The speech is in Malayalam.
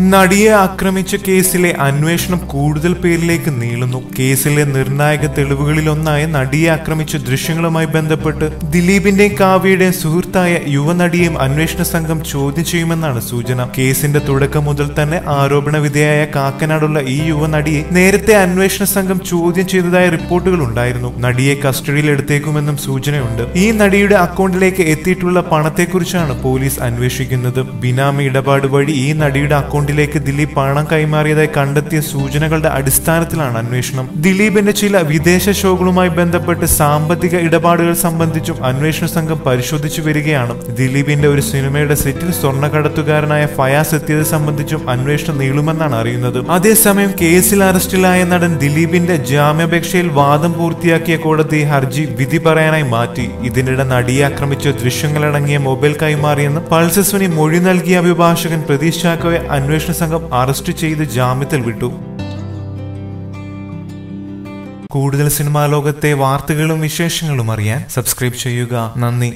നടിയെ ആക്രമിച്ച കേസിലെ അന്വേഷണം കൂടുതൽ പേരിലേക്ക് നീളുന്നു. കേസിലെ നിർണായക തെളിവുകളിലൊന്നായ നടിയെ ആക്രമിച്ച ദൃശ്യങ്ങളുമായി ബന്ധപ്പെട്ട് ദിലീപിന്റെയും കാവ്യയുടെയും സുഹൃത്തായ യുവനടിയെയും അന്വേഷണ സംഘം ചോദ്യം ചെയ്യുമെന്നാണ് സൂചന. കേസിന്റെ തുടക്കം മുതൽ തന്നെ ആരോപണ വിധേയായ കാക്കനാടുള്ള ഈ യുവനടിയെ നേരത്തെ അന്വേഷണ സംഘം ചോദ്യം ചെയ്തതായ റിപ്പോർട്ടുകൾ ഉണ്ടായിരുന്നു. നടിയെ കസ്റ്റഡിയിൽ എടുത്തേക്കുമെന്നും സൂചനയുണ്ട്. ഈ നടിയുടെ അക്കൗണ്ടിലേക്ക് എത്തിയിട്ടുള്ള പണത്തെക്കുറിച്ചാണ് പോലീസ് അന്വേഷിക്കുന്നത്. ബിനാമി ഇടപാട് വഴി ഈ നടിയുടെ അക്കൗണ്ടിലേക്ക് ദിലീപ് പണം കൈമാറിയതായി കണ്ടെത്തിയ സൂചനകളുടെ അടിസ്ഥാനത്തിലാണ് അന്വേഷണം. ദിലീപിന്റെ ചില വിദേശ ഷോകളുമായി ബന്ധപ്പെട്ട് സാമ്പത്തിക ഇടപാടുകൾ സംബന്ധിച്ചും അന്വേഷണ സംഘം പരിശോധിച്ചു വരികയാണ്. ദിലീപിന്റെ ഒരു സിനിമയുടെ സെറ്റിൽ സ്വർണക്കടത്തുകാരനായ ഫയാസ് എത്തിയത് സംബന്ധിച്ചും അന്വേഷണം നീളുമെന്നാണ് അറിയുന്നത്. അതേസമയം കേസിൽ അറസ്റ്റിലായ നടൻ ദിലീപിന്റെ ജാമ്യാപേക്ഷയിൽ വാദം പൂർത്തിയാക്കിയ കോടതി ഹർജി വിധി പറയാനായി മാറ്റി. ഇതിനിടെ നടിയെ ആക്രമിച്ച ദൃശ്യങ്ങളടങ്ങിയ മൊബൈൽ കൈമാറിയെന്ന് പൾസസ്വിനി മൊഴി നൽകിയ അഭിഭാഷകൻ പ്രതീഷ് ചാക്കോയെ അന്വേഷണ സംഘം അറസ്റ്റ് ചെയ്ത് ജാമ്യത്തിൽ വിട്ടു. കൂടുതൽ സിനിമാ ലോകത്തെ വാർത്തകളും വിശേഷങ്ങളും അറിയാൻ സബ്സ്ക്രൈബ് ചെയ്യുക. നന്ദി.